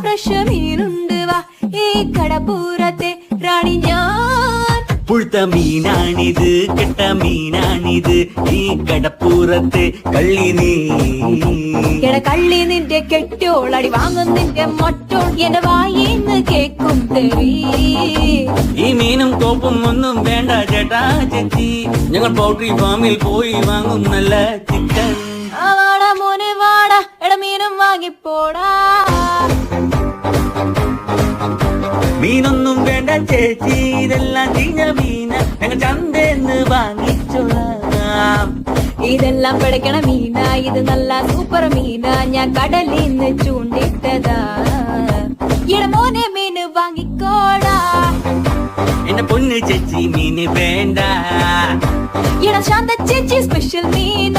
Fresh മീനുണ്ട് വാ ഈ കടപ്പൂരത്തെ റാണി ഞാൻ. പുഴുത്ത മീനാണിത് കെട്ട മീനാണിത്. ഈ കടപ്പൂരത്തെ കള്ളി നീ. എട കള്ളി നിന്റെ കെട്ടോളടി വാങ്ങും നിന്റെ മൊട്ടോൾ. എന്റെ വായിന്ന് കേക്കും തെറി. ഈ മീനും കോപ്പും ഒന്നും വേണ്ട ചേട്ടാ ചേച്ചി. ഞങ്ങൾ പൗട്രി ഫാമിൽ പോയി വാങ്ങും നല്ല ചിക്കൻ. വാടാ മോനെ വാടാ. എട മീനും വാങ്ങിപ്പോടാ. മീനൊന്നും വേണ്ട ചേച്ചി ഇതെല്ലാം ചീഞ്ഞ മീന. ഞങ്ങൾ ചന്തേന്ന് വാങ്ങിച്ചോളാം. ഇതെല്ലാം പിടയ്ക്കണ മീന ഇത് നല്ല സൂപ്പർ മീന. ഞാൻ കടലിൽ നിന്ന് ചൂണ്ടിട്ടതാ. എട മോനെ മീന് വാങ്ങിക്കോടാ. എന്റെ പൊന്ന് ചേച്ചി മീന് വേണ്ട. ഇട ശാന്ത ചേച്ചി സ്പെഷ്യൽ മീന.